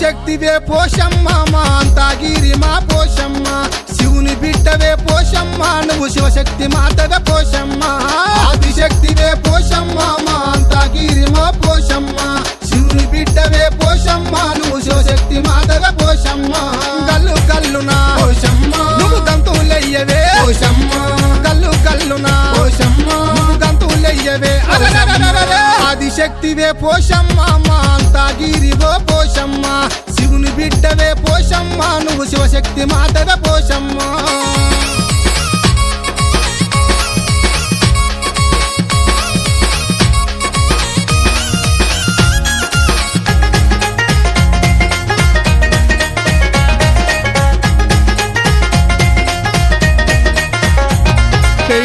శక్తివే పోషమ్మ మా అంతాగిరి మా పోషమ్మ. శివుని బిడ్డవే పోషమ్మ నువ్వు శివశక్తి మాతవే పోషమ్మ. ఆదిశక్తివే పోషమ్మ మా అంతాగిరి మా పోషమ్మ. శివుని బిడ్డవే పోషమ్మ నువ్వు శివశక్తి మాతవే పోషమ్మ. కల్లు కల్లు నా పోషమ్మ నువ్వు గంతులయ్యవే పోషమ్మ. కల్లు కల్లు నా పోషమ్మ నువ్వు గంతులయ్యవే అరెరెరెరెరె. ఆదిశక్తివే పోషమ్మ పోషమ్మ నువ్వు శివశక్తి మాతవే పోషమ్మ.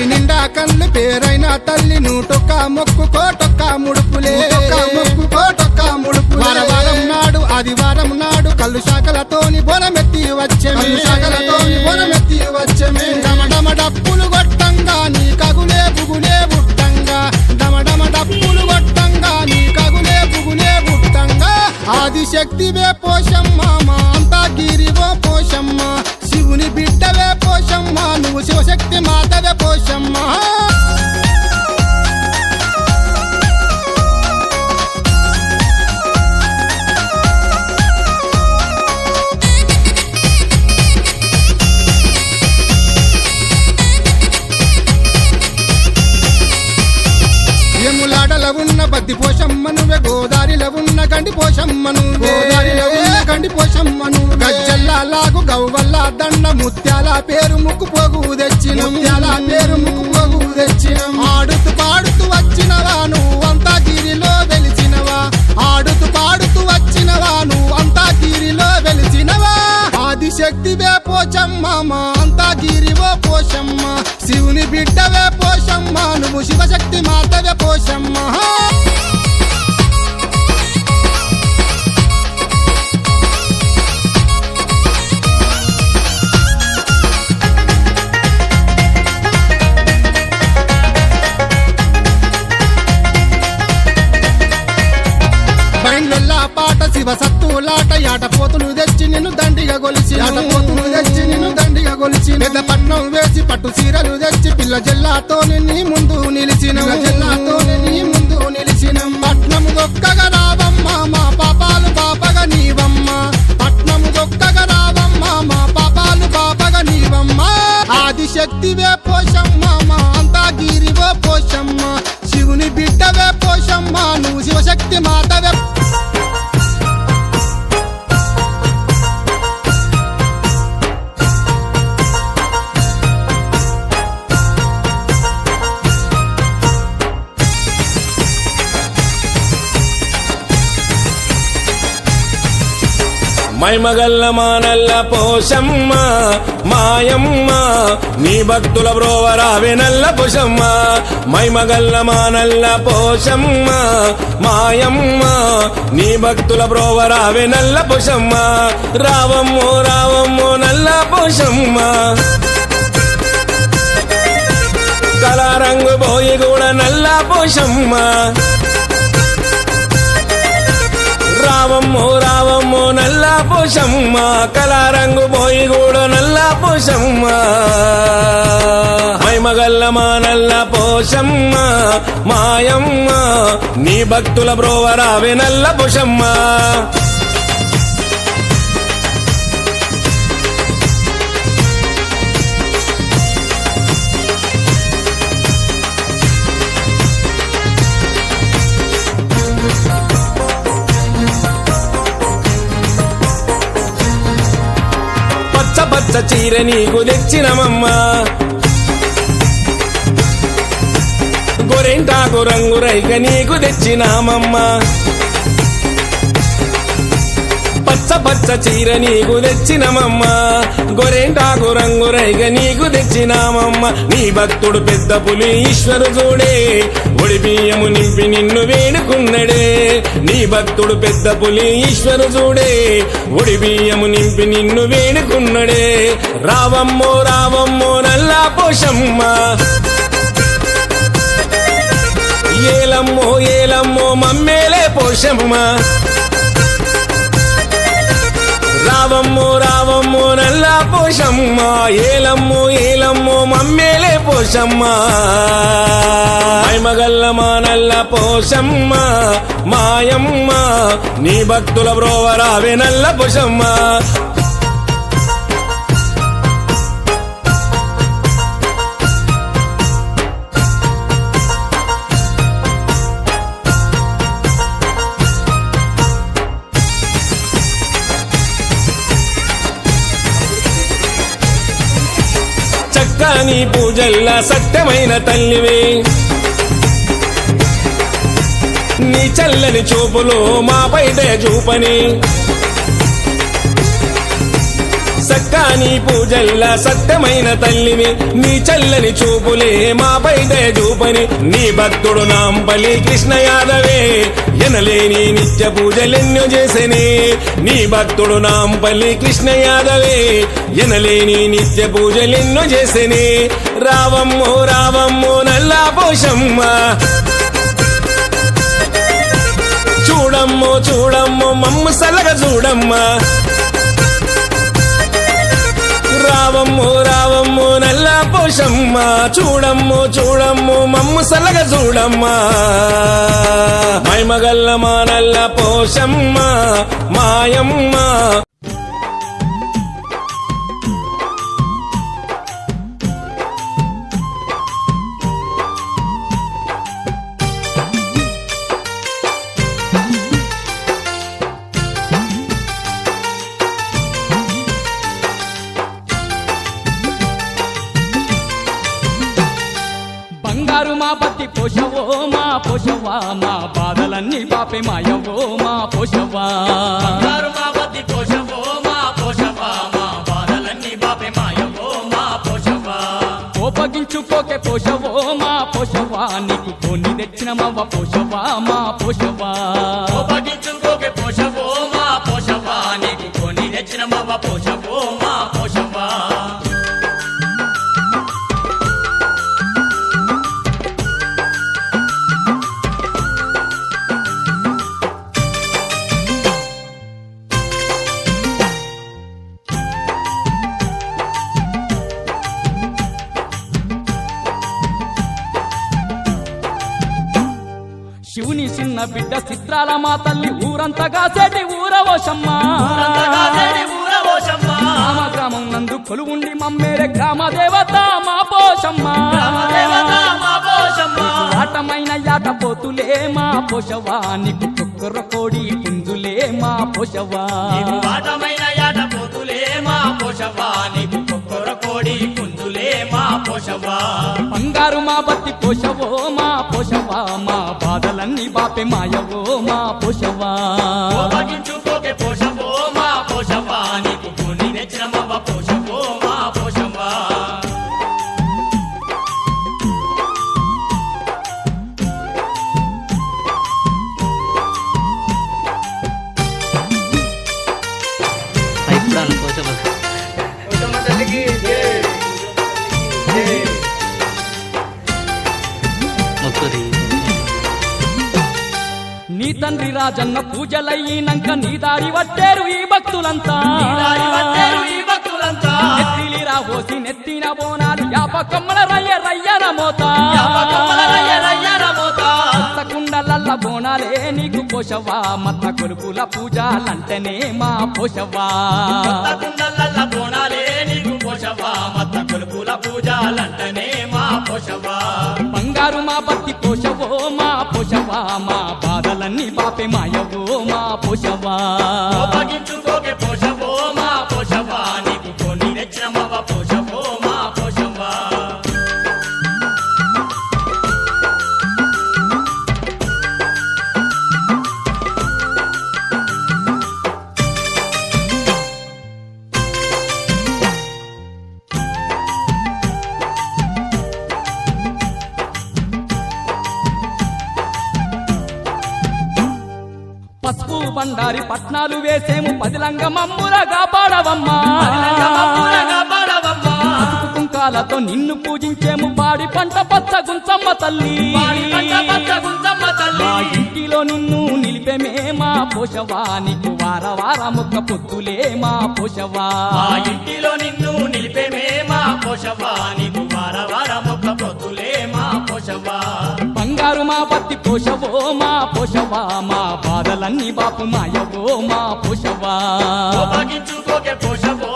నిండా కళ్ళు పేరైన తల్లి నూటొక్క మొక్కుకో. ఆదిశక్తివే ఉన్న బద్ది పోషమ్మ నువ్వే గోదారిలో ఉన్న గండి పోషమ్మ నువ్వే గోదారిలో ఉన్న గండి పోషమ్మ నువ్వు గజ్జల్లా లాగు గవ్వల్ల దండ ముత్యాల పేరు ముక్కు పోగు తెచ్చిన. ముత్యాల పేరు ముక్కు పోగు తెచ్చిన. ఆడుతూ పాడుతూ వచ్చినవా నువ్వు అంతా గిరిలో వెలిచినవా? ఆడుతూ పాడుతూ వచ్చినవా నువ్వు అంతా గిరిలో వెలిచినవా ఆదిశక్తివే పోచమ్మ మా అంతా గిరివో పోషమ్మ. శివుని బిడ్డవే పోషమ్మ నువ్వు శివశక్తి మాతవే పోషమ్మ. పెద్ద పట్నం వేసి పట్టు చీరలు తెచ్చి పిల్ల జిల్లాతో నీ ముందు నిలిచిన జిల్లాతో మైమగల్ల మానల్ల పోషమ్మ మాయమ్మ నీ భక్తుల బ్రోవరావే నల్ల పుషమ్మ. మైమగల్ల మానల్ల పోషమ్మ మాయమ్మ నీ భక్తుల బ్రోవరావే నల్ల పుషమ్మ. రావమ్మో రావమ్మో నల్ల పుషమ్మ. కళారంగు పోయి కూడా నల్ల పోషమ్మ. రావమ్మో రావమ్మో నల్ల పోషమ్మ కళారంగు పోయి కూడా నల్ల పోషమ్మ. మైమగల్లమా నల్ల పోషమ్మ మాయమ్మ నీ భక్తుల బ్రోవరావే నల్ల పోషమ్మ. చీర నీకు తెచ్చినమమ్మా. గొరెంటాకు రంగు రైక నీకు తెచ్చినామమ్మా. పచ్చ పచ్చ చీర నీకు తెచ్చినమమ్మ. గొరెంటాకు రంగు రైగ నీకు తెచ్చినామమ్మ. నీ భక్తుడు పెద్ద పులి ఈశ్వరు చూడే. ఒడి నింపి నిన్ను వేడుకున్నడే. నీ భక్తుడు పెద్ద పులి ఈశ్వరు చూడే. ఒడి నింపి నిన్ను వేడుకున్నడే. రావమ్మో రావమ్మో నల్లా పోషమ్మ. ఏలమ్మో ఏలమ్మో మమ్మేలే పోషమ్మ. రావమ్ము రావమ్ము నల్లా పోషమ్మ. ఏలమ్ము ఏలమ్ము మమ్మేలే పోషమ్మ. మైమగల్లమా నల్ల పోషమ్మ. మాయమ్మ నీ భక్తుల బ్రోవరావే నల్ల పోషమ్మ. నీ పూజల్లా సత్యమైన తల్లివే. నీ చల్లని చూపులో మా చూపని. చూపని సక్కాని పూజల్లా సత్యమైన తల్లివి. నీ చల్లని చూపులే మా చూపని. నీ భక్తుడు నాంపల్లి కృష్ణ యాదవే. ఎనలేని నిత్య పూజలెన్నో చేసని. నీ భక్తుడు నాంపల్లి కృష్ణ యాదవే. ఎనలేని నిత్య పూజలెన్నో చేసని. రావమ్మో రావమ్మో నల్లా పోషమ్మ. చూడమ్మో చూడమ్మో మమ్మ సలగ చూడమ్మా. రావమ్ము రావమ్ము నల్లా పోషమ్మ. చూడమ్ము చూడమ్ము మమ్మ సలగ చూడమ్మా. మైమగల్లమా నల్ల పోషమ్మ మాయమ్మ. బంగారు మా పత్తి పోషవో మా పోషవా మా బాధలన్నీ పాపే మాయవో మా పోషవా. మా పోషవో మా పోషవా మా బాధలన్నీ బాపే మాయవో మా పోషవా. కోపగించుకోకే పోషవో మా పోషవా నీకు కొన్ని తెచ్చిన మవ్వ పోషవా మా పోషవా. కోపగించుకోకే పోషవో మా పోషవా నీకు కొని తెచ్చిన మవ్వ పోషవో మా పోషవా చిన్న బిడ్డ చిత్రాల మా తల్లి ఊరంతగా సెటి ఊరవశమ్మా ఊరంతగాసేటి ఊరవోషమ్మా. గ్రామ గ్రామం నందు కొలువుండి మమ్మేరే గ్రామ దేవత మా పోషమ్మా. ఆటమైన యాట పోతులే మా పోషవా నీకు కుక్కర కోడి పుంజులే మా పోషవా నీకు వాటమైన యాట పోతులే మా పోషవా నీకు కొక్కర కోడి పుంజులే మా పోషవా బంగారు మా బత్తి పోషవో మా పోషవా మా బాధలన్నీ బాపే మాయవో మా పోషవా. రాజన్న పూజలయ్యినాక నీ దారి పట్టారు ఈ భక్తులంతా. దారి పట్టారు ఈ భక్తులంతా. నెత్తిలి రాబోసి నెత్తిన బోనాలు యాపకమ్మల రయ్య రయ్యన మోత మోత. కుండలల్ల బోనాలే నీకు పోషవా మత్త కొలుపుల పూజలంటేనే మా పోషవా కుండలల్ల బోనాలే నీకు పోషవా మత్త కొలుపుల పూజలంటనే మా పోషవా బంగారు మా బత్తి పోషవో మా పోషవా మా పాపాలన్నీ పాపే మాయవో మా పోషవా కోపగించుకోకే బండారి పట్నాలు వేసేము. పదిలంగ మమ్మురగా పాడవమ్మా కుంకాలతో నిన్ను పూజించేము. పాడి పంట పచ్చ గుంచమ్మ తల్లి. మా ఇంటిలో నిన్ను నిలిపేమే మా పోషవా నీకు వార వార ముక్క పొద్దులే మా పోషవా ఇంటిలో నిన్ను నిలిపేమే మా పోషవా నీకు వార వార మొక్క మా పోషవా? బంగారు మా పత్తి పోషవో మా పోషవా మా బాధలన్నీ బాపు మాయవో మా పోషవా. పోషవో.